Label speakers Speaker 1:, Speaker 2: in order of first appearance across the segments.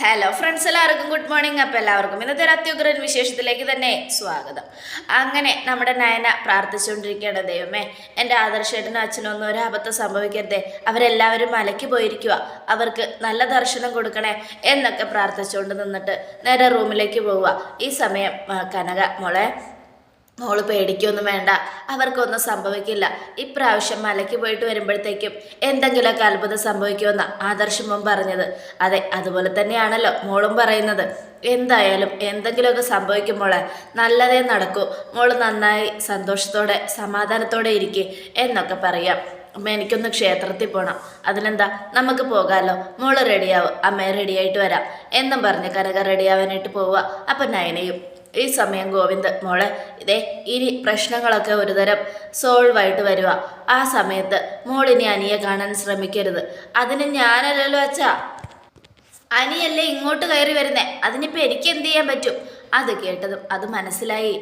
Speaker 1: Hello friends എല്ലാവർക്കും good morning അപ്പോൾ എല്ലാവർക്കും ഇന്നത്തെ ഒരു അത്യുഗ്രൻ വിശേഷത്തിലേക്ക് തന്നെ സ്വാഗതം. അങ്ങനെ നമ്മുടെ നയന പ്രാർത്ഥിച്ചുകൊണ്ടിരിക്കുകയാണ്. ദൈവമേ എന്റെ ആദർശേട്ടനും അച്ഛനും ഒന്നും ഒരു അബദ്ധം സംഭവിക്കരുതേ. അവരെല്ലാവരും മലയ്ക്ക് പോയിരിക്കുക അവർക്ക് നല്ല ദർശനം കൊടുക്കണേ എന്നൊക്കെ പ്രാർത്ഥിച്ചുകൊണ്ട് നിന്നിട്ട് നേരെ റൂമിലേക്ക് പോവുക ഈ സമയം കനക മോളെ മോൾ പേടിക്കൊന്നും വേണ്ട. അവർക്കൊന്നും സംഭവിക്കില്ല. ഇപ്രാവശ്യം മലയ്ക്ക് പോയിട്ട് വരുമ്പോഴത്തേക്കും എന്തെങ്കിലുമൊക്കെ അത്ഭുതം സംഭവിക്കുമെന്ന ആദർശം മോൻ പറഞ്ഞത്. അതെ അതുപോലെ തന്നെയാണല്ലോ മോളും പറയുന്നത്. എന്തായാലും എന്തെങ്കിലുമൊക്കെ സംഭവിക്കും മോളെ. നല്ലതേ നടക്കൂ. മോൾ നന്നായി സന്തോഷത്തോടെ സമാധാനത്തോടെ ഇരിക്കെ എന്നൊക്കെ പറയാം. അമ്മ എനിക്കൊന്ന് ക്ഷേത്രത്തിൽ പോകണം അതിനെന്താ നമുക്ക് പോകാമല്ലോ മോൾ റെഡിയാവും അമ്മയെ റെഡിയായിട്ട് വരാം. എന്നും പറഞ്ഞ് കനക റെഡിയാവാനായിട്ട് പോവുക. അപ്പം നയനയും ഈ സമയം ഗോവിന്ദ് മോളെ ഇതേ ഇനി പ്രശ്നങ്ങളൊക്കെ ഒരുതരം സോൾവ് ആയിട്ട് വരിക ആ സമയത്ത് മോളിനി അനിയെ കാണാൻ ശ്രമിക്കരുത്. അതിന് ഞാനല്ലല്ലോ അച്ഛാ. അനിയല്ലേ ഇങ്ങോട്ട് കയറി വരുന്നേ? അതിനിപ്പോൾ എനിക്ക് എന്ത് ചെയ്യാൻ പറ്റും? അത് കേട്ടതും അത് മനസ്സിലായി.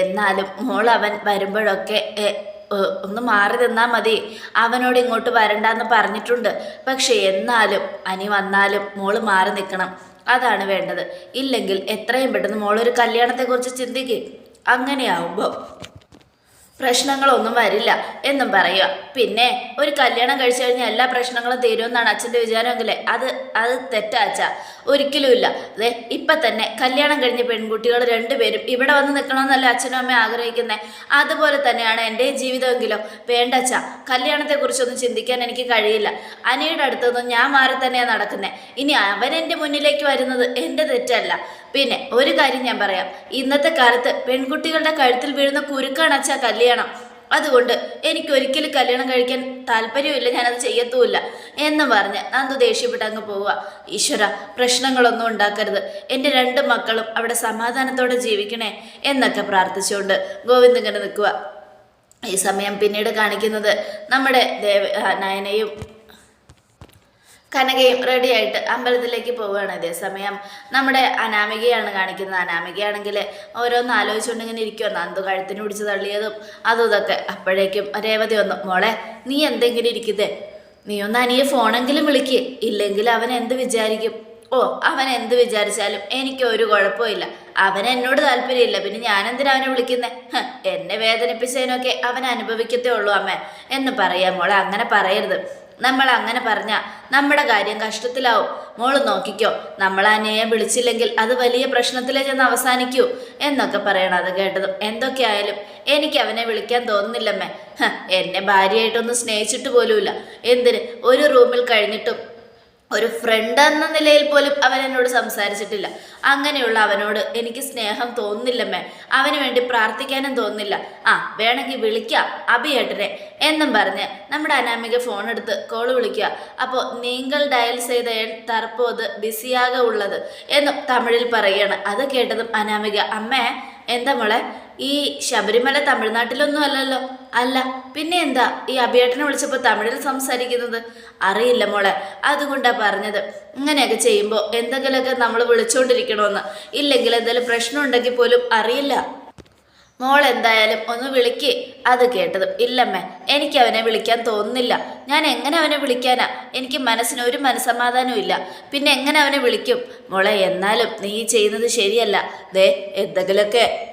Speaker 1: എന്നാലും മോൾ അവൻ വരുമ്പോഴൊക്കെ ഒന്ന് മാറി നിന്നാൽ മതി. അവനോട് ഇങ്ങോട്ട് വരണ്ടെന്ന് പറഞ്ഞിട്ടുണ്ട്. പക്ഷെ എന്നാലും അനി വന്നാലും മോൾ മാറി നിൽക്കണം അതാണ് വേണ്ടത്. ഇല്ലെങ്കിൽ എത്രയും പെട്ടെന്ന് മോളൊരു കല്യാണത്തെക്കുറിച്ച് ചിന്തിക്കുക അങ്ങനെയാവുമ്പോൾ പ്രശ്നങ്ങളൊന്നും വരില്ല എന്നും പറയുക. പിന്നെ ഒരു കല്യാണം കഴിച്ചു കഴിഞ്ഞാൽ എല്ലാ പ്രശ്നങ്ങളും തീരുമെന്നാണ് അച്ഛന്റെ വിചാരമെങ്കിലേ. അത് അത് തെറ്റാച്ച ഒരിക്കലുമില്ല അതെ ഇപ്പം തന്നെ കല്യാണം കഴിഞ്ഞ പെൺകുട്ടികൾ രണ്ടുപേരും ഇവിടെ വന്ന് നിൽക്കണമെന്നല്ല അച്ഛനും അമ്മയും ആഗ്രഹിക്കുന്നത് അതുപോലെ തന്നെയാണ് എന്റെ ജീവിതമെങ്കിലോ. വേണ്ട കല്യാണത്തെക്കുറിച്ചൊന്നും ചിന്തിക്കാൻ എനിക്ക് കഴിയില്ല. അനിയുടെ അടുത്തൊന്നും ഞാൻ മാറി തന്നെയാണ് നടക്കുന്നത് ഇനി അവൻ എന്റെ മുന്നിലേക്ക് വരുന്നത് എന്റെ തെറ്റല്ല. പിന്നെ ഒരു കാര്യം ഞാൻ പറയാം. ഇന്നത്തെ കാലത്ത് പെൺകുട്ടികളുടെ കഴുത്തിൽ വീഴുന്ന കുരുക്കാണ് അച്ഛാ കല്യാണം അതുകൊണ്ട് എനിക്ക് ഒരിക്കലും കല്യാണം കഴിക്കാൻ താല്പര്യമില്ല ഞാനത് ചെയ്യത്തുമില്ല എന്ന് പറഞ്ഞ് നന്ദു ദേഷ്യപ്പെട്ട് അങ്ങ് പോവുക. ഈശ്വര പ്രശ്നങ്ങളൊന്നും ഉണ്ടാക്കരുത്. എന്റെ രണ്ട് മക്കളും അവിടെ സമാധാനത്തോടെ ജീവിക്കണേ എന്നൊക്കെ പ്രാർത്ഥിച്ചുകൊണ്ട് ഗോവിന്ദ് ഇങ്ങനെ നിൽക്കുക. ഈ സമയം പിന്നീട് കാണിക്കുന്നത് നമ്മുടെ ദേവ നയനയും കനകയും റെഡിയായിട്ട് അമ്പലത്തിലേക്ക് പോവുകയാണ് അതേസമയം നമ്മുടെ അനാമികയാണ് കാണിക്കുന്നത്. അനാമികയാണെങ്കിൽ ഓരോന്ന് ആലോചിച്ചുകൊണ്ട് ഇങ്ങനെ ഇരിക്കുമോ നന്ദു കഴുത്തിന് പിടിച്ച് തള്ളിയതും അതും ഇതൊക്കെ. അപ്പോഴേക്കും രേവതി വന്നു മോളെ നീ എന്തെങ്കിലും ഇരിക്കുന്നേ? നീ ഒന്ന് അനിയെ ഫോണെങ്കിലും വിളിക്ക്. ഇല്ലെങ്കിൽ അവൻ എന്ത് വിചാരിക്കും? ഓ അവൻ എന്ത് വിചാരിച്ചാലും എനിക്ക് ഒരു കുഴപ്പമില്ല അവൻ എന്നോട് താല്പര്യമില്ല. പിന്നെ ഞാൻ എന്തിനാ അവനെ വിളിക്കുന്നത് എന്നെ വേദനിപ്പിച്ചതിനൊക്കെ അവൻ അനുഭവിക്കത്തേ ഉള്ളൂ അമ്മ. എന്ന് പറയാം മോളെ അങ്ങനെ പറയരുത്. നമ്മൾ അങ്ങനെ പറഞ്ഞ നമ്മുടെ കാര്യം കഷ്ടത്തിലാവും. മോൾ നോക്കിക്കോ നമ്മൾ അനയെ വിളിച്ചില്ലെങ്കിൽ അത് വലിയ പ്രശ്നത്തിലേ ചെന്ന് അവസാനിക്കൂ എന്നൊക്കെ പറയണം അത് കേട്ടതും. എന്തൊക്കെയായാലും എനിക്ക് അവനെ വിളിക്കാൻ തോന്നുന്നില്ലമ്മേ. എന്നെ ഭാര്യയായിട്ടൊന്നും സ്നേഹിച്ചിട്ട് പോലുമില്ല. എന്തിന്? ഒരു റൂമിൽ കഴിഞ്ഞിട്ടും ഒരു ഫ്രണ്ട് എന്ന നിലയിൽ പോലും അവൻ എന്നോട് സംസാരിച്ചിട്ടില്ല. അങ്ങനെയുള്ള അവനോട് എനിക്ക് സ്നേഹം തോന്നുന്നില്ലമ്മേ അവന് വേണ്ടി പ്രാർത്ഥിക്കാനും തോന്നുന്നില്ല. ആ വേണമെങ്കിൽ വിളിക്കാം അഭിയേട്ടനെ എന്നും പറഞ്ഞ് നമ്മുടെ അനാമിക ഫോൺ എടുത്ത് കോൾ വിളിക്കുക. അപ്പോൾ നിങ്ങൾ ഡയൽ ചെയ്ത എൺ തറപ്പോത് ബിസിയാകെ ഉള്ളത് എന്നും തമിഴിൽ പറയുകയാണ് അത് കേട്ടതും അനാമിക അമ്മേ എന്താ മോളെ? ഈ ശബരിമല തമിഴ്നാട്ടിലൊന്നും അല്ലല്ലോ. അല്ല പിന്നെ എന്താ ഈ അഭിയേട്ടനെ വിളിച്ചപ്പോൾ തമിഴിൽ സംസാരിക്കുന്നത്? അറിയില്ല മോളെ അതുകൊണ്ടാണ് പറഞ്ഞത്. ഇങ്ങനെയൊക്കെ ചെയ്യുമ്പോൾ എന്തെങ്കിലുമൊക്കെ നമ്മൾ വിളിച്ചുകൊണ്ടിരിക്കണമെന്ന് ഇല്ലെങ്കിൽ എന്തെങ്കിലും പ്രശ്നമുണ്ടെങ്കിൽ പോലും അറിയില്ല. മോൾ എന്തായാലും ഒന്ന് വിളിക്ക്. അത് കേട്ടതും ഇല്ലമ്മേ എനിക്ക് അവനെ വിളിക്കാൻ തോന്നുന്നില്ല. ഞാൻ എങ്ങനെ അവനെ വിളിക്കാനാ? എനിക്ക് മനസ്സിന് ഒരു മനസ്സമാധാനവും ഇല്ല. പിന്നെ എങ്ങനെ അവനെ വിളിക്കും? മോളെ എന്നാലും നീ ചെയ്യുന്നത് ശരിയല്ല. ദേ എന്തെങ്കിലുമൊക്കെ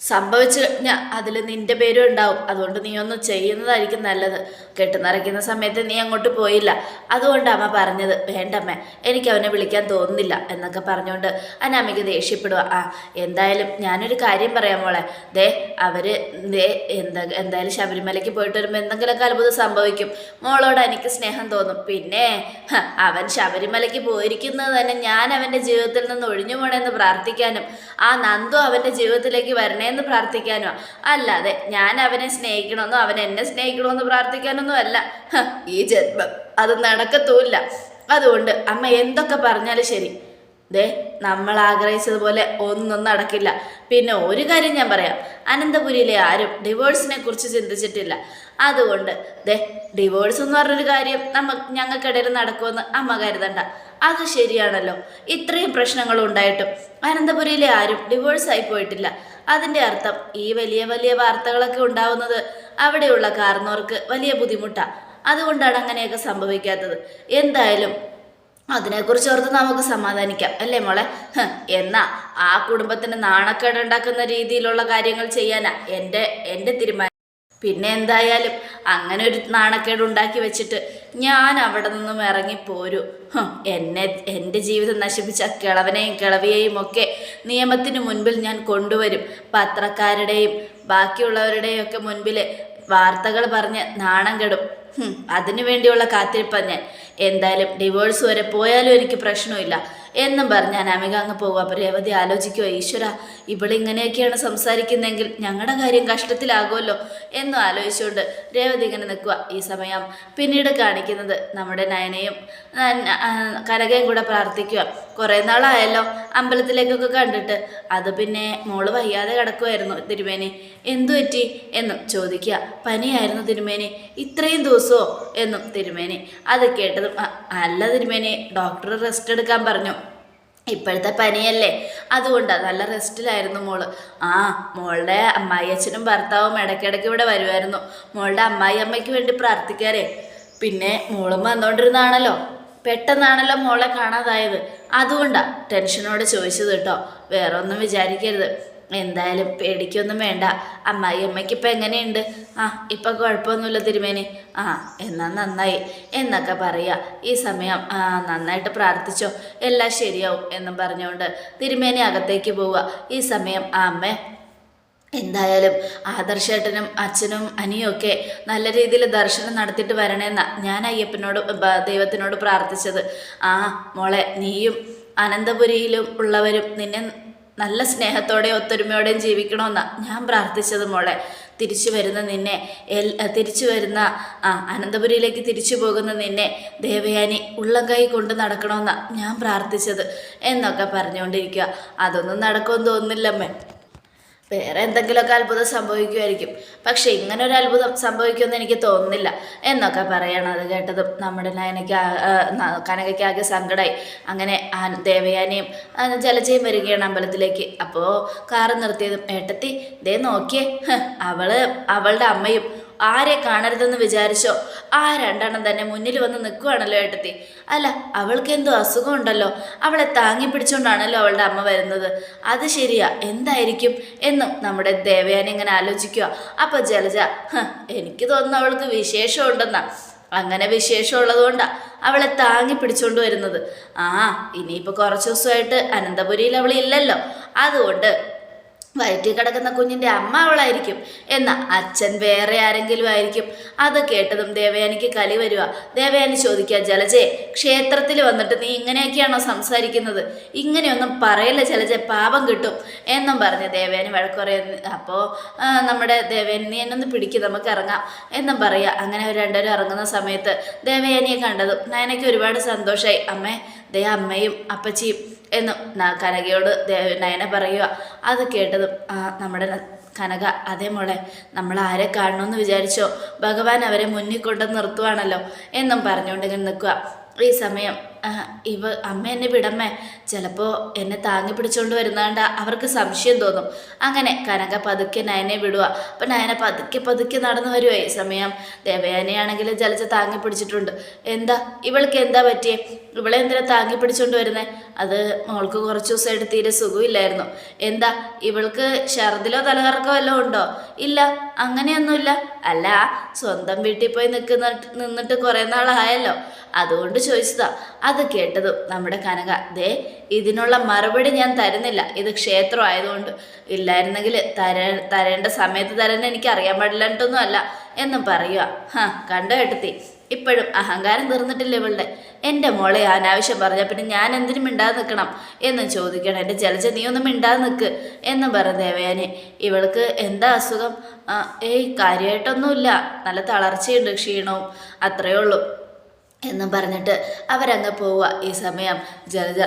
Speaker 1: സംഭവിച്ചു കഴിഞ്ഞാൽ അതിൽ നിന്റെ പേരും ഉണ്ടാവും. അതുകൊണ്ട് നീ ഒന്ന് ചെയ്യുന്നതായിരിക്കും നല്ലത്. കെട്ടുനിറയ്ക്കുന്ന സമയത്ത് നീ അങ്ങോട്ട് പോയില്ല. അതുകൊണ്ട് അമ്മ പറഞ്ഞത് വേണ്ടമ്മ എനിക്ക് അവനെ വിളിക്കാൻ തോന്നുന്നില്ല എന്നൊക്കെ പറഞ്ഞുകൊണ്ട് അനാമിക ദേഷ്യപ്പെടുക ആ എന്തായാലും ഞാനൊരു കാര്യം പറയാം മോളെ. ദേ അവർ ദേ എന്താ എന്തായാലും ശബരിമലയ്ക്ക് പോയിട്ട് വരുമ്പോൾ എന്തെങ്കിലുമൊക്കെ അത്ഭുതം സംഭവിക്കും. മോളോട് എനിക്ക് സ്നേഹം തോന്നും. പിന്നെ അവൻ ശബരിമലയ്ക്ക് പോയിരിക്കുന്നത് തന്നെ ഞാൻ അവന്റെ ജീവിതത്തിൽ നിന്ന് ഒഴിഞ്ഞു പോകണമെന്ന് പ്രാർത്ഥിക്കാനും ആ നന്ദു അവന്റെ ജീവിതത്തിലേക്ക് വരണേന്ന് പ്രാർത്ഥിക്കാനോ? അല്ലാതെ ഞാൻ അവനെ സ്നേഹിക്കണമെന്നോ അവൻ എന്നെ സ്നേഹിക്കണമെന്ന് പ്രാർത്ഥിക്കാനൊന്നും അല്ല. ഈ ജന്മം അത് നടക്കത്തുമില്ല. അതുകൊണ്ട് അമ്മ എന്തൊക്കെ പറഞ്ഞാലും ശരി. ദേ നമ്മൾ ആഗ്രഹിച്ചതുപോലെ ഒന്നും നടക്കില്ല. പിന്നെ ഒരു കാര്യം ഞാൻ പറയാം. അനന്തപുരിയിലെ ആരും ഡിവോഴ്സിനെ കുറിച്ച് ചിന്തിച്ചിട്ടില്ല. അതുകൊണ്ട് ദേ ഡിവോഴ്സ് എന്ന് പറഞ്ഞൊരു കാര്യം നമ്മ ഞങ്ങൾക്കിടയിൽ നടക്കുമെന്ന് അമ്മ കരുതണ്ട. അത് ശരിയാണല്ലോ. ഇത്രയും പ്രശ്നങ്ങൾ ഉണ്ടായിട്ടും അനന്തപുരിയിലെ ആരും ഡിവോഴ്സ് ആയി പോയിട്ടില്ല. അതിന്റെ അർത്ഥം ഈ വലിയ വലിയ വാർത്തകളൊക്കെ ഉണ്ടാവുന്നത് അവിടെയുള്ള കാരണവർക്ക് വലിയ ബുദ്ധിമുട്ടാണ് അതുകൊണ്ടാണ് അങ്ങനെയൊക്കെ സംഭവിക്കാത്തത്. എന്തായാലും അതിനെക്കുറിച്ച് ഓർത്ത് നമുക്ക് സമാധാനിക്കാം അല്ലേ മോളെ? എന്നാ ആ കുടുംബത്തിന് നാണക്കേടുണ്ടാക്കുന്ന രീതിയിലുള്ള കാര്യങ്ങൾ ചെയ്യാനാ എന്റെ എന്റെ തീരുമാനം. പിന്നെ എന്തായാലും അങ്ങനെ ഒരു നാണക്കേട് ഉണ്ടാക്കി വെച്ചിട്ട് ഞാൻ അവിടെ നിന്നും ഇറങ്ങിപ്പോരൂ എന്നെ എന്റെ ജീവിതം നശിപ്പിച്ച കിളവനെയും കിളവിയെയും ഒക്കെ നിയമത്തിന് മുൻപിൽ ഞാൻ കൊണ്ടുവരും. പത്രക്കാരുടെയും ബാക്കിയുള്ളവരുടെയും ഒക്കെ മുൻപിൽ വാർത്തകൾ പറഞ്ഞ് നാണം കെടും. അതിനു വേണ്ടിയുള്ള കാത്തിരിപ്പാണ് ഞാൻ. എന്തായാലും ഡിവോഴ്സ് വരെ പോയാലും എനിക്ക് പ്രശ്നമില്ല. എന്നും പറഞ്ഞ് അമിക അങ്ങ് പോകും അപ്പോൾ രേവതി ആലോചിക്കുക ഈശ്വര ഇവളിങ്ങനെയൊക്കെയാണ് സംസാരിക്കുന്നതെങ്കിൽ ഞങ്ങളുടെ കാര്യം കഷ്ടത്തിലാകുമല്ലോ എന്നും ആലോചിച്ചുകൊണ്ട് രേവതി ഇങ്ങനെ നിൽക്കുക ഈ സമയം. പിന്നീട് കാണിക്കുന്നത് നമ്മുടെ നയനയും കനകയും കൂടെ പ്രാർത്ഥിക്കുക കുറേ നാളായല്ലോ അമ്പലത്തിലേക്കൊക്കെ കണ്ടിട്ട്. അത് പിന്നെ മോൾ വയ്യാതെ കിടക്കുമായിരുന്നു തിരുമേനി. എന്തു പറ്റി? എന്നും ചോദിക്കുക. പനിയായിരുന്നു തിരുമേനി. ഇത്രയും ദിവസമോ? എന്നും തിരുമേനി. അത് കേട്ടതും അല്ല തിരുമേനി. ഡോക്ടർ റെസ്റ്റ് എടുക്കാൻ പറഞ്ഞു. ഇപ്പോഴത്തെ പനിയല്ലേ. അതുകൊണ്ടാണ് നല്ല റെസ്റ്റിലായിരുന്നു മോൾ. ആ മോളുടെ അമ്മായിയച്ഛനും ഭർത്താവും ഇടയ്ക്കിടയ്ക്ക് ഇവിടെ വരുമായിരുന്നു മോളുടെ അമ്മായി അമ്മയ്ക്ക് വേണ്ടി പ്രാർത്ഥിക്കാറേ പിന്നെ മോളും വന്നുകൊണ്ടിരുന്നാണല്ലോ പെട്ടെന്നാണല്ലോ മോളെ കാണാതായത്. അതുകൊണ്ടാണ് ടെൻഷനോടെ ചോദിച്ചത് കേട്ടോ. വേറെ ഒന്നും വിചാരിക്കരുത്. എന്തായാലും പേടിക്കൊന്നും വേണ്ട. അമ്മായി അമ്മയ്ക്ക് ഇപ്പം എങ്ങനെയുണ്ട്? ആ ഇപ്പം കുഴപ്പമൊന്നുമില്ല തിരുമേനി. ആ എന്നാൽ നന്നായി. എന്നൊക്കെ പറയുക ഈ സമയം നന്നായിട്ട് പ്രാർത്ഥിച്ചോ. എല്ലാം ശരിയാവും എന്നും പറഞ്ഞുകൊണ്ട് തിരുമേനി അകത്തേക്ക് പോവുക. ഈ സമയം ആ അമ്മ എന്തായാലും ആദർശേട്ടനും അച്ഛനും അനിയും ഒക്കെ നല്ല രീതിയിൽ ദർശനം നടത്തിയിട്ട് വരണേന്ന ഞാൻ അയ്യപ്പനോട് ദൈവത്തിനോട് പ്രാർത്ഥിച്ചത്. ആ മോളെ നീയും അനന്തപുരിയിലും ഉള്ളവരും നിന്നെ നല്ല സ്നേഹത്തോടെയും ഒത്തൊരുമയോടെയും ജീവിക്കണമെന്നാണ് ഞാൻ പ്രാർത്ഥിച്ചത് മോളെ. തിരിച്ചു വരുന്ന നിന്നെ എൽ തിരിച്ചു വരുന്ന ആ അനന്തപുരിയിലേക്ക് തിരിച്ചു പോകുന്ന നിന്നെ ദേവയാനി ഉള്ളം കൈ കൊണ്ട് നടക്കണമെന്നാണ് ഞാൻ പ്രാർത്ഥിച്ചത് എന്നൊക്കെ പറഞ്ഞുകൊണ്ടിരിക്കുക അതൊന്നും നടക്കുമെന്ന് തോന്നുന്നില്ലമ്മേ. വേറെ എന്തെങ്കിലുമൊക്കെ അത്ഭുതം സംഭവിക്കുമായിരിക്കും. പക്ഷെ ഇങ്ങനെ ഒരു അത്ഭുതം സംഭവിക്കുമെന്ന് എനിക്ക് തോന്നുന്നില്ല. എന്നൊക്കെ പറയണം അത് കേട്ടതും നമ്മുടെ നയനയ്ക്ക് കനകയ്ക്ക് ആകെ സങ്കടമായി അങ്ങനെ ദേവയാനയും ജലജയും വരികയാണ് അമ്പലത്തിലേക്ക്. അപ്പോൾ കാറ് നിർത്തിയതും ഏട്ടത്തി ദേ നോക്കിയേ. അവൾ അവളുടെ അമ്മയും ആരെ കാണരുതെന്ന് വിചാരിച്ചോ? ആ രണ്ടെണ്ണം തന്നെ മുന്നിൽ വന്ന് നിൽക്കുവാണല്ലോ ഏട്ടത്തി. അല്ല അവൾക്ക് എന്തോ അസുഖം ഉണ്ടല്ലോ അവളെ താങ്ങി പിടിച്ചുകൊണ്ടാണല്ലോ അവളുടെ അമ്മ വരുന്നത്. അത് ശരിയാ എന്തായിരിക്കും എന്നും നമ്മുടെ ദേവയാനി ഇങ്ങനെ ആലോചിക്കുക അപ്പോൾ ജലജ "ഹ്, എനിക്ക് തോന്നുന്നു അവൾക്ക് വിശേഷം ഉണ്ടെന്നാ അങ്ങനെ വിശേഷം ഉള്ളതുകൊണ്ടാ അവളെ താങ്ങി പിടിച്ചുകൊണ്ട് വരുന്നത്. ആ ഇനിയിപ്പോൾ കുറച്ച് ദിവസമായിട്ട് അനന്തപുരിയിൽ അവൾ ഇല്ലല്ലോ. അതുകൊണ്ട് വയറ്റിൽ കിടക്കുന്ന കുഞ്ഞിന്റെ അമ്മ അവളായിരിക്കും. എന്നാൽ അച്ഛൻ വേറെ ആരെങ്കിലും ആയിരിക്കും. അത് കേട്ടതും ദേവയാനിക്ക് കലി വരിക ദേവയാനി ചോദിക്കുക ജലജെ ക്ഷേത്രത്തിൽ വന്നിട്ട് നീ ഇങ്ങനെയൊക്കെയാണോ സംസാരിക്കുന്നത്? ഇങ്ങനെയൊന്നും പറയില്ല ജലജെ പാപം കിട്ടും. എന്നും പറഞ്ഞ് ദേവയാനി വഴക്കുറയുന്നു അപ്പോൾ നമ്മുടെ ദേവയാനി നീ എന്നൊന്ന് പിടിക്കും നമുക്ക് ഇറങ്ങാം. എന്നും പറയുക അങ്ങനെ അവർ രണ്ടുപേരും ഇറങ്ങുന്ന സമയത്ത് ദേവയാനിയെ കണ്ടതും നയനയ്ക്ക് ഒരുപാട് സന്തോഷമായി അമ്മേ ദേ അമ്മയും അപ്പച്ചിയും എന്നും കനകയോട് നയന പറയുക. അത് കേട്ടതും നമ്മുടെ കനക അതേ മോളെ നമ്മൾ ആരെ കാണണമെന്ന് വിചാരിച്ചോ? ഭഗവാൻ അവരെ മുന്നിൽ കൊണ്ടു നിർത്തുവാണല്ലോ? എന്നും പറഞ്ഞുകൊണ്ട് ഇങ്ങനെ നിൽക്കുക. ഈ സമയം ഇവ അമ്മ എന്നെ വിടമ്മേ. ചിലപ്പോൾ എന്നെ താങ്ങി പിടിച്ചുകൊണ്ട് വരുന്നതുകൊണ്ട് അവർക്ക് സംശയം തോന്നും. അങ്ങനെ കനക പതുക്കെ നയനെ വിടുക അപ്പം നയന പതുക്കെ പതുക്കെ നടന്നു വരുവായി. സമയം ദേവയാനയാണെങ്കിൽ ജലജ താങ്ങി പിടിച്ചിട്ടുണ്ട്. എന്താ? ഇവൾക്ക് എന്താ പറ്റിയേ? ഇവളെ എന്തിനാ താങ്ങി പിടിച്ചുകൊണ്ട് വരുന്നേ? അത് മോൾക്ക് കുറച്ച് ദിവസമായിട്ട് തീരെ സുഖമില്ലായിരുന്നു. എന്താ? ഇവൾക്ക് ഛർദിലോ തലകറക്കോ വല്ലതും ഉണ്ടോ? ഇല്ല. അങ്ങനെയൊന്നുമില്ല. അല്ല സ്വന്തം വീട്ടിൽ പോയി നിൽക്കുന്ന നിന്നിട്ട് കുറേ നാളായല്ലോ. അതുകൊണ്ട് ചോദിച്ചതാ. അത് കേട്ടതും നമ്മുടെ കനക ദേ ഇതിനുള്ള മറുപടി ഞാൻ തരുന്നില്ല. ഇത് ക്ഷേത്രം ആയതുകൊണ്ട് ഇല്ലായിരുന്നെങ്കിൽ തര തരേണ്ട സമയത്ത് തരാൻ എനിക്ക് അറിയാൻ പാടില്ലായിട്ടൊന്നും അല്ല എന്നും പറയുക. ഹാ കണ്ടു കേട്ടത്തി. ഇപ്പോഴും അഹങ്കാരം തീർന്നിട്ടില്ല ഇവളുടെ. എന്റെ മോളെ അനാവശ്യം പറഞ്ഞ പിന്നെ ഞാൻ എന്തിനും മിണ്ടാതെ നിൽക്കണം എന്ന് ചോദിക്കണം. എന്റെ ജലജ നീ ഒന്നും മിണ്ടാതെ നിൽക്ക് എന്ന് പറഞ്ഞു ദേവയാനെ. ഇവൾക്ക് എന്താ അസുഖം? ഏയ് കാര്യമായിട്ടൊന്നുമില്ല നല്ല തളർച്ചയുണ്ട് ക്ഷീണവും. അത്രയേ ഉള്ളൂ. എന്നും പറഞ്ഞിട്ട് അവരങ്ങ് പോവുക ഈ സമയം. ജലജ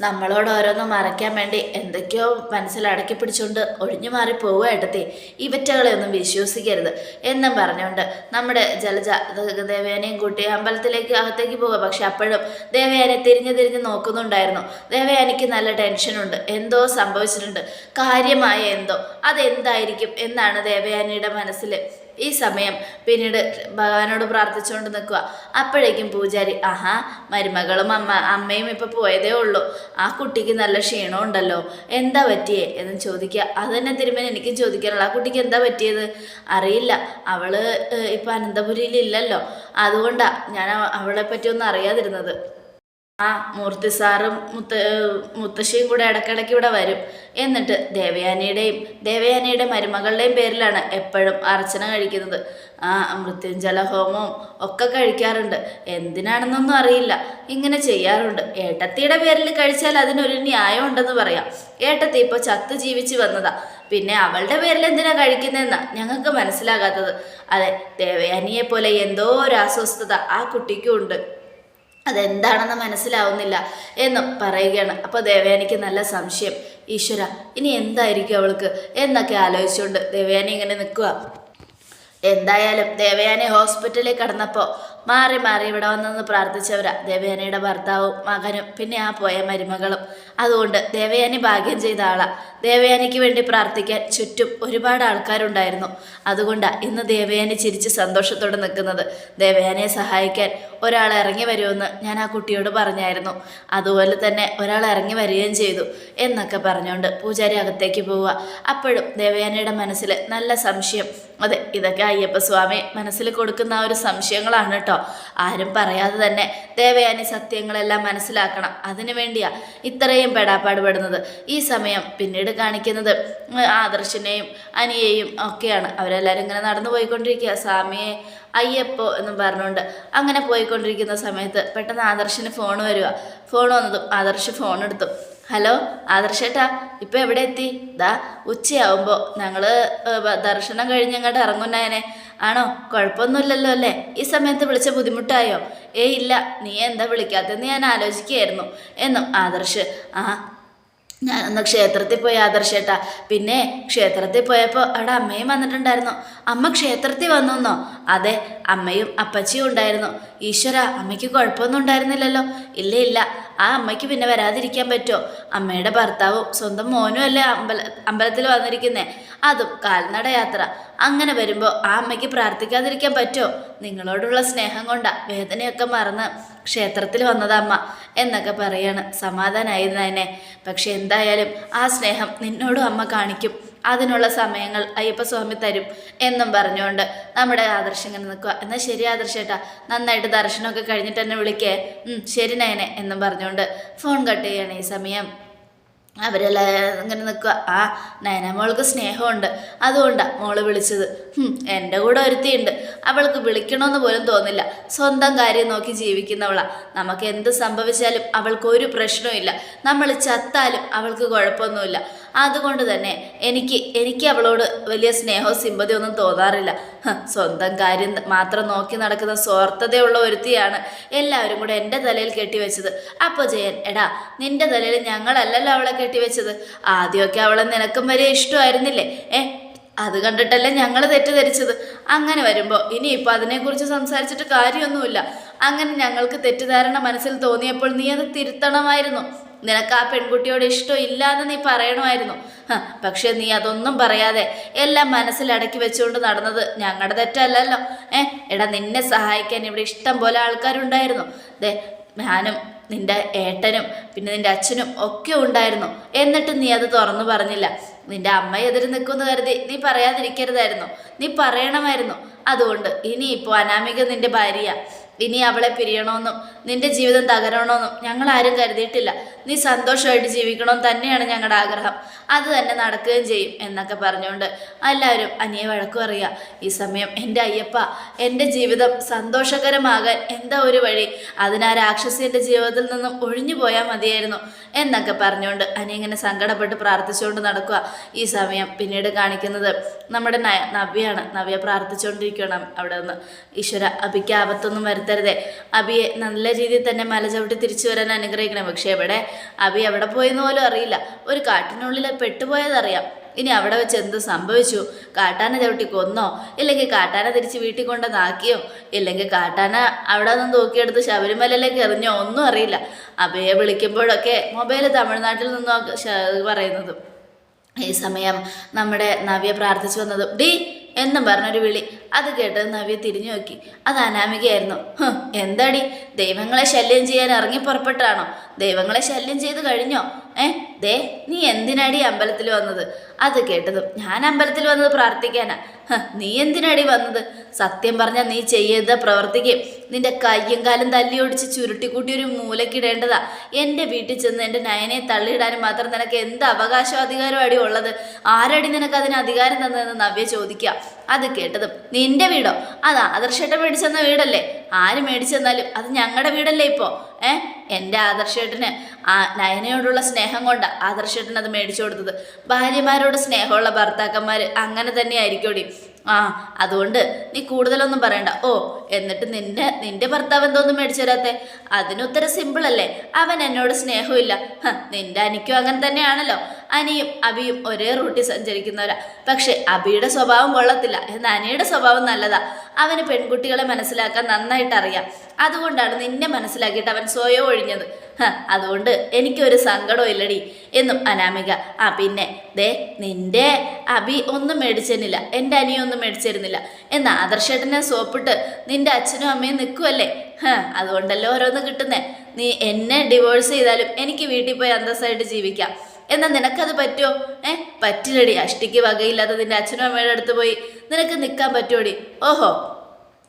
Speaker 1: നമ്മളോട് ഓരോന്നും മറയ്ക്കാൻ വേണ്ടി എന്തൊക്കെയോ മനസ്സിൽ അടക്കി പിടിച്ചുകൊണ്ട് ഒഴിഞ്ഞു മാറി പോവുക ഏട്ടത്തി. ഇവറ്റകളെ ഒന്നും വിശ്വസിക്കരുത് എന്നും പറഞ്ഞുകൊണ്ട് നമ്മുടെ ജലജ ദ- ദേവയാനയും കൂട്ടി അമ്പലത്തിലേക്ക് അകത്തേക്ക് പോവുക പക്ഷെ അപ്പോഴും ദേവയാനെ തിരിഞ്ഞു തിരിഞ്ഞ് നോക്കുന്നുണ്ടായിരുന്നു. ദേവയാനിക്ക് നല്ല ടെൻഷനുണ്ട്. എന്തോ സംഭവിച്ചിട്ടുണ്ട്. കാര്യമായ എന്തോ. അതെന്തായിരിക്കും എന്നാണ് ദേവയാനിയുടെ മനസ്സിൽ ഈ സമയം പിന്നീട് ഭഗവാനോട് പ്രാർത്ഥിച്ചുകൊണ്ട് നിൽക്കുക. അപ്പോഴേക്കും പൂജാരി ആഹാ മരുമകളും അമ്മ അമ്മയും ഇപ്പോൾ പോയതേ ഉള്ളൂ. ആ കുട്ടിക്ക് നല്ല ക്ഷീണം ഉണ്ടല്ലോ. എന്താ പറ്റിയേ? എന്ന് ചോദിക്കുക. അത് തന്നെ തിരുമേനി എനിക്കും ചോദിക്കാനുള്ള. ആ കുട്ടിക്ക് എന്താ പറ്റിയത്? അറിയില്ല. അവൾ ഇപ്പം ഇപ്പൊ അനന്തപുരിയിൽ ഇല്ലല്ലോ. അതുകൊണ്ടാ ഞാൻ അവളെ പറ്റി ഒന്നും അറിയാതിരുന്നത്. ആ മൂർത്തി സാറും മുത്ത മുത്തശ്ശിയും കൂടെ ഇടയ്ക്കിടയ്ക്ക് ഇവിടെ വരും. എന്നിട്ട് ദേവയാനിയുടെയും ദേവയാനിയുടെ മരുമകളുടെയും പേരിലാണ് എപ്പോഴും അർച്ചന കഴിക്കുന്നത്. ആ മൃത്യുഞ്ജല ഹോമവും ഒക്കെ കഴിക്കാറുണ്ട്. എന്തിനാണെന്നൊന്നും അറിയില്ല. ഇങ്ങനെ ചെയ്യാറുണ്ട്. ഏട്ടത്തിയുടെ പേരിൽ കഴിച്ചാൽ അതിനൊരു ന്യായം ഉണ്ടെന്ന് പറയാം. ഏട്ടത്തി ഇപ്പോൾ ചത്ത് ജീവിച്ച് വന്നതാ. പിന്നെ അവളുടെ പേരിൽ എന്തിനാ കഴിക്കുന്നതെന്നാ ഞങ്ങൾക്ക് മനസ്സിലാകാത്തത്. അതെ ദേവയാനിയെ പോലെ എന്തോ ഒരു അസ്വസ്ഥത ആ കുട്ടിക്കും ഉണ്ട്. അതെന്താണെന്ന് മനസ്സിലാവുന്നില്ല എന്നും പറയുകയാണ്. അപ്പോൾ ദേവയാനിക്ക് നല്ല സംശയം. ഈശ്വര ഇനി എന്തായിരിക്കും അവൾക്ക്? എന്നൊക്കെ ആലോചിച്ചുകൊണ്ട് ദേവയാനി ഇങ്ങനെ നിൽക്കുക. എന്തായാലും ദേവയാനി ഹോസ്പിറ്റലിൽ കടന്നപ്പോൾ മാറി മാറി ഇവിടെ വന്നെന്ന് പ്രാർത്ഥിച്ചവരാ. ദേവയാനിയുടെ ഭർത്താവും മകനും പിന്നെ ആ പോയ മരുമകളും. അതുകൊണ്ട് ദേവയാനി ഭാഗ്യം ചെയ്ത ആളാ. ദേവയാനിക്ക് വേണ്ടി പ്രാർത്ഥിക്കാൻ ചുറ്റും ഒരുപാട് ആൾക്കാരുണ്ടായിരുന്നു. അതുകൊണ്ടാണ് ഇന്ന് ദേവയാനി ചിരിച്ച് സന്തോഷത്തോടെ നിൽക്കുന്നത്. ദേവയാനിയെ സഹായിക്കാൻ ഒരാൾ ഇറങ്ങി വരുമെന്ന് ഞാൻ ആ കുട്ടിയോട് പറഞ്ഞായിരുന്നു. അതുപോലെ തന്നെ ഒരാൾ ഇറങ്ങി വരികയും ചെയ്തു എന്നൊക്കെ പറഞ്ഞുകൊണ്ട് പൂജാരി അകത്തേക്ക് പോവുക. അപ്പോഴും ദേവയാനിയുടെ മനസ്സിൽ നല്ല സംശയം അതെ ഇതൊക്കെ അയ്യപ്പസ്വാമി മനസ്സിൽ കൊടുക്കുന്ന ആ ഒരു സംശയങ്ങളാണ് കേട്ടോ. ആരും പറയാതെ തന്നെ ദേവയാനി സത്യങ്ങളെല്ലാം മനസ്സിലാക്കണം. അതിനു വേണ്ടിയാ ഇത്രയും പെടാപ്പാടുപെടുന്നത്. ഈ സമയം പിന്നീട് കാണിക്കുന്നത് ആദർശനെയും അനിയെയും ഒക്കെയാണ്. അവരെല്ലാവരും ഇങ്ങനെ നടന്നു പോയിക്കൊണ്ടിരിക്കുക. സ്വാമിയെ അയ്യപ്പോ എന്നും പറഞ്ഞുകൊണ്ട് അങ്ങനെ പോയിക്കൊണ്ടിരിക്കുന്ന സമയത്ത് പെട്ടെന്ന് ആദർശിന് ഫോൺ വരിക ഫോൺ വന്നതും ആദർശ് ഫോൺ എടുത്തു. ഹലോ ആദർശേട്ടാ ഇപ്പം എവിടെ എത്തി? ദാ ഉച്ചയാവുമ്പോൾ ഞങ്ങൾ ദർശനം കഴിഞ്ഞ് അങ്ങോട്ട് ഇറങ്ങുന്നതിനെ ആണോ? കുഴപ്പമൊന്നുമില്ലല്ലോ അല്ലേ? ഈ സമയത്ത് വിളിച്ച ബുദ്ധിമുട്ടായോ? ഏയ് ഇല്ല നീ എന്താ വിളിക്കാത്തതെന്ന് ഞാൻ ആലോചിക്കുകയായിരുന്നു. എന്നും ആദർശ് ആ ഞാനൊന്ന് ക്ഷേത്രത്തിൽ പോയി ആദർശേട്ടാ പിന്നെ ക്ഷേത്രത്തിൽ പോയപ്പോൾ അവിടെ അമ്മയും വന്നിട്ടുണ്ടായിരുന്നു. അമ്മ ക്ഷേത്രത്തിൽ വന്നോ അതെ അമ്മയും അപ്പച്ചിയും ഉണ്ടായിരുന്നു. ഈശ്വര അമ്മയ്ക്ക് കുഴപ്പമൊന്നും ഉണ്ടായിരുന്നില്ലല്ലോ. ഇല്ല ഇല്ല ആ അമ്മയ്ക്ക് പിന്നെ വരാതിരിക്കാൻ പറ്റുമോ? അമ്മയുടെ ഭർത്താവും സ്വന്തം മോനും അല്ലേ അമ്പല അമ്പലത്തിൽ വന്നിരിക്കുന്നേ? അതും കാൽനട യാത്ര. അങ്ങനെ വരുമ്പോൾ ആ അമ്മയ്ക്ക് പ്രാർത്ഥിക്കാതിരിക്കാൻ പറ്റുമോ? നിങ്ങളോടുള്ള സ്നേഹം കൊണ്ടാ വേദനയൊക്കെ മറന്ന് ക്ഷേത്രത്തിൽ വന്നതമ്മ എന്നൊക്കെ പറയാണ്. സമാധാനായിരുന്നതിനെ പക്ഷെ എന്തായാലും ആ സ്നേഹം നിന്നോടും അമ്മ കാണിക്കും. അതിനുള്ള സമയങ്ങൾ അയ്യപ്പസ്വാമി തരും എന്നും പറഞ്ഞുകൊണ്ട് നമ്മുടെ ആദർശം ഇങ്ങനെ നിൽക്കുക. എന്നാൽ ശരി ആദർശേട്ടാ. നന്നായിട്ട് ദർശനമൊക്കെ കഴിഞ്ഞിട്ട് എന്നെ വിളിക്കേ. ശരി നയനെ എന്നും പറഞ്ഞുകൊണ്ട് ഫോൺ കട്ട് ചെയ്യണം ഈ സമയം. അവരെല്ലാം ഇങ്ങനെ നിൽക്കുക ആ നയന മോൾക്ക് സ്നേഹമുണ്ട്. അതുകൊണ്ടാണ് മോൾ വിളിച്ചത്. എന്റെ കൂടെ ഒരുത്തിയുണ്ട്. അവൾക്ക് വിളിക്കണമെന്ന് പോലും തോന്നില്ല. സ്വന്തം കാര്യം നോക്കി ജീവിക്കുന്നവളാണ് നമുക്ക് എന്ത് സംഭവിച്ചാലും അവൾക്ക് ഒരു പ്രശ്നവുമില്ല. നമ്മൾ ചത്താലും അവൾക്ക് കുഴപ്പമൊന്നുമില്ല. അതുകൊണ്ട് തന്നെ എനിക്ക് എനിക്ക് അവളോട് വലിയ സ്നേഹവും സിമ്പതിയോ ഒന്നും തോന്നാറില്ല. സ്വന്തം കാര്യം മാത്രം നോക്കി നടക്കുന്ന സ്വാർത്ഥതയുള്ള ഒരുത്തിയാണ് എല്ലാവരും കൂടെ എന്റെ തലയിൽ കെട്ടിവെച്ചത്. അപ്പോൾ ജയൻ എടാ നിന്റെ തലയിൽ ഞങ്ങളല്ലല്ലോ അവളെ കെട്ടിവെച്ചത്. ആദ്യമൊക്കെ അവളെ നിനക്കും വരെ ഇഷ്ടമായിരുന്നില്ലേ? ഏ അത് കണ്ടിട്ടല്ലേ ഞങ്ങൾ തെറ്റിദ്ധരിച്ചത്? അങ്ങനെ വരുമ്പോൾ ഇനിയിപ്പോൾ അതിനെക്കുറിച്ച് സംസാരിച്ചിട്ട് കാര്യമൊന്നുമില്ല. അങ്ങനെ ഞങ്ങൾക്ക് തെറ്റിദ്ധാരണ മനസ്സിൽ തോന്നിയപ്പോൾ നീ അത് തിരുത്തണമായിരുന്നു. നിനക്ക് ആ പെൺകുട്ടിയോട് ഇഷ്ടം ഇല്ലാന്ന് നീ പറയണമായിരുന്നു. പക്ഷെ നീ അതൊന്നും പറയാതെ എല്ലാം മനസ്സിൽ അടക്കി വെച്ചുകൊണ്ട് നടന്നത് ഞങ്ങളുടെ തെറ്റല്ലല്ലോ. ഏ എടാ നിന്നെ സഹായിക്കാൻ ഇവിടെ ഇഷ്ടം പോലെ ആൾക്കാരുണ്ടായിരുന്നു. ദേ ഞാനും നിന്റെ ഏട്ടനും പിന്നെ നിന്റെ അച്ഛനും ഒക്കെ ഉണ്ടായിരുന്നു. എന്നിട്ട് നീ അത് തുറന്നു പറഞ്ഞില്ല. നിന്റെ അമ്മ എതിര് നിൽക്കുമെന്ന് കരുതി നീ പറയാതിരിക്കരുതായിരുന്നു. നീ പറയണമായിരുന്നു. അതുകൊണ്ട് ഇനിയിപ്പോൾ അനാമിക നിന്റെ ഭാര്യ ഇനി അവളെ പിരിയണമെന്നും നിന്റെ ജീവിതം തകരണമെന്നും ഞങ്ങൾ ആരും കരുതിയിട്ടില്ല. നീ സന്തോഷമായിട്ട് ജീവിക്കണമെന്ന് തന്നെയാണ് ഞങ്ങളുടെ ആഗ്രഹം. അത് തന്നെ നടക്കുകയും ചെയ്യും എന്നൊക്കെ പറഞ്ഞുകൊണ്ട് എല്ലാവരും അനിയെ വഴക്കു പറയുക. ഈ സമയം എന്റെ അയ്യപ്പ എന്റെ ജീവിതം സന്തോഷകരമാകാൻ എന്താ ഒരു വഴി? അതിനാ രാക്ഷസി എന്റെ ജീവിതത്തിൽ നിന്നും ഒഴിഞ്ഞു പോയാൽ മതിയായിരുന്നു എന്നൊക്കെ പറഞ്ഞുകൊണ്ട് അനി ഇങ്ങനെ സങ്കടപ്പെട്ട് പ്രാർത്ഥിച്ചുകൊണ്ട് നടക്കുക. ഈ സമയം പിന്നീട് കാണിക്കുന്നത് നമ്മുടെ നവ്യാണ്. നവ്യ പ്രാർത്ഥിച്ചുകൊണ്ടിരിക്കണം അവിടെ നിന്ന് ഈശ്വര അബിക്ക് ആപത്തൊന്നും വരുത്തരുതേ അബിയെ നല്ല രീതിയിൽ തന്നെ മല ചവിട്ടി തിരിച്ചു വരാൻ അനുഗ്രഹിക്കണം. പക്ഷേ ഇവിടെ അബി എവിടെ പോയെന്ന് പോലും അറിയില്ല. ഒരു കാട്ടിനുള്ളിൽ പെട്ടുപോയതറിയാം ഇനി അവിടെ വെച്ച് എന്ത് സംഭവിച്ചു? കാട്ടാന ചവിട്ടി കൊന്നോ? ഇല്ലെങ്കിൽ കാട്ടാന തിരിച്ച് വീട്ടിൽ കൊണ്ടുവന്നാക്കിയോ? ഇല്ലെങ്കിൽ കാട്ടാന അവിടെ നിന്ന് തൂക്കിയെടുത്ത് ശബരിമലയിലേക്ക് എറിഞ്ഞോ? ഒന്നും അറിയില്ല. അബയെ വിളിക്കുമ്പോഴൊക്കെ മൊബൈൽ തമിഴ്നാട്ടിൽ നിന്നോ പറയുന്നത്. ഈ സമയം നമ്മുടെ നവ്യ പ്രാർത്ഥിച്ചു വന്നതും ഡി എന്നും പറഞ്ഞൊരു വിളി. അത് കേട്ടത് നവ്യ തിരിഞ്ഞു നോക്കി. അത് അനാമികയായിരുന്നു. എന്താടി? ദൈവങ്ങളെ ശല്യം ചെയ്യാൻ ഇറങ്ങി പുറപ്പെട്ടാണോ? ദൈവങ്ങളെ ശല്യം ചെയ്ത് കഴിഞ്ഞോ? ഏ ദേ നീ എന്തിനാടി അമ്പലത്തിൽ വന്നത്? അത് കേട്ടതും ഞാൻ അമ്പലത്തിൽ വന്നത് പ്രാർത്ഥിക്കാനാ. നീ എന്തിനാടി വന്നത്? സത്യം പറഞ്ഞാൽ നീ ചെയ്ത പ്രവർത്തിക്ക്. നിന്റെ കയ്യും കാലും തല്ലി ഒടിച്ച് ചുരുട്ടിക്കൂട്ടി ഒരു മൂലക്കിടേണ്ടതാ. എന്റെ വീട്ടിൽ ചെന്ന് എന്റെ നയനെ തള്ളിയിടാനും മാത്രം നിനക്ക് എന്ത് അവകാശം അധികാരം അടി ഉള്ളത്? ആരടി നിനക്ക് അതിന് അധികാരം തന്നതെന്ന് നവ്യ ചോദിക്കുക അത് കേട്ടതും നിന്റെ വീടോ? അതാ ആദർശേട്ടൻ മേടിച്ചെന്ന വീടല്ലേ? ആര് മേടിച്ചെന്നാലും അത് ഞങ്ങളുടെ വീടല്ലേ ഇപ്പോൾ ഏ? എന്റെ ആദർശേട്ടന് ആ നയനയോടുള്ള സ്നേഹം കൊണ്ടാണ് ആദർശേട്ടൻ അത് മേടിച്ചു കൊടുത്തത്. ഭാര്യമാരോട് സ്നേഹമുള്ള ഭർത്താക്കന്മാർ അങ്ങനെ തന്നെ ആയിരിക്കോടി ആ അതുകൊണ്ട് നീ കൂടുതലൊന്നും പറയണ്ട. ഓ എന്നിട്ട് നിന്റെ നിന്റെ ഭർത്താവ് എന്തോന്നും മേടിച്ചു തരാത്തെ? അതിനുത്തരം സിമ്പിളല്ലേ അവൻ എന്നോട് സ്നേഹമില്ല. നിന്റെ അനിക്കും അങ്ങനെ തന്നെയാണല്ലോ. അനിയും അബിയും ഒരേ റൂട്ടിൽ സഞ്ചരിക്കുന്നവരാ. പക്ഷെ അബിയുടെ സ്വഭാവം കൊള്ളത്തില്ല. എന്നാൽ അനിയുടെ സ്വഭാവം നല്ലതാ. അവന് പെൺകുട്ടികളെ മനസ്സിലാക്കാൻ നന്നായിട്ട് അറിയാം. അതുകൊണ്ടാണ് നിന്നെ മനസ്സിലാക്കിയിട്ട് അവൻ സ്വയം ഒഴിഞ്ഞത്. അതുകൊണ്ട് എനിക്കൊരു സങ്കടവും ഇല്ലടി എന്നും അനാമിക. ആ പിന്നെ ദേ നിന്റെ അബി ഒന്നും മേടിച്ചിരുന്നില്ല എന്റെ അനിയൊന്നും മേടിച്ചിരുന്നില്ല. എന്നാൽ ആദർശേട്ടനെ സോപ്പിട്ട് നിന്റെ അച്ഛനും അമ്മയും നിൽക്കുമല്ലേ അതുകൊണ്ടല്ലോ ഓരോന്ന് കിട്ടുന്നേ. നീ എന്നെ ഡിവോഴ്സ് ചെയ്താലും എനിക്ക് വീട്ടിൽ പോയി അന്തസ്സായിട്ട് ജീവിക്കാം. എന്നാൽ നിനക്കത് പറ്റുമോ ഏ? പറ്റില്ലടി. അഷ്ടിക്ക് വകയില്ലാത്ത നിന്റെ അച്ഛനും അമ്മയുടെ അടുത്ത് പോയി നിനക്ക് നിൽക്കാൻ പറ്റുമോടി ഓഹോ.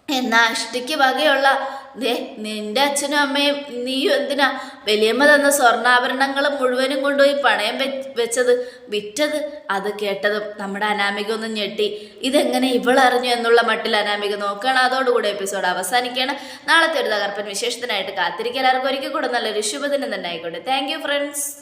Speaker 1: എന്നാ അഷ്ടിക്ക് വകയുള്ള ദേ നിന്റെ അച്ഛനും അമ്മയും നീയും എന്തിനാ വലിയമ്മ തന്ന സ്വർണാഭരണങ്ങൾ മുഴുവനും കൊണ്ടുപോയി പണയം വെച്ചത്? വിറ്റത്? അത് കേട്ടതും നമ്മുടെ അനാമിക ഒന്ന് ഞെട്ടി. ഇതെങ്ങനെ ഇവളറിഞ്ഞു എന്നുള്ള മട്ടിൽ അനാമിക നോക്കുകയാണ്. അതോടുകൂടി എപ്പിസോഡ് അവസാനിക്കുകയാണ്. നാളത്തെ ഒരു തകർപ്പൻ വിശേഷത്തിനായിട്ട് കാത്തിരിക്കാൻ എല്ലാവർക്കും ഒരിക്കൽ കൂടെ നല്ലൊരു ശുഭദിനം തന്നെ ആയിക്കോട്ടെ. Thank friends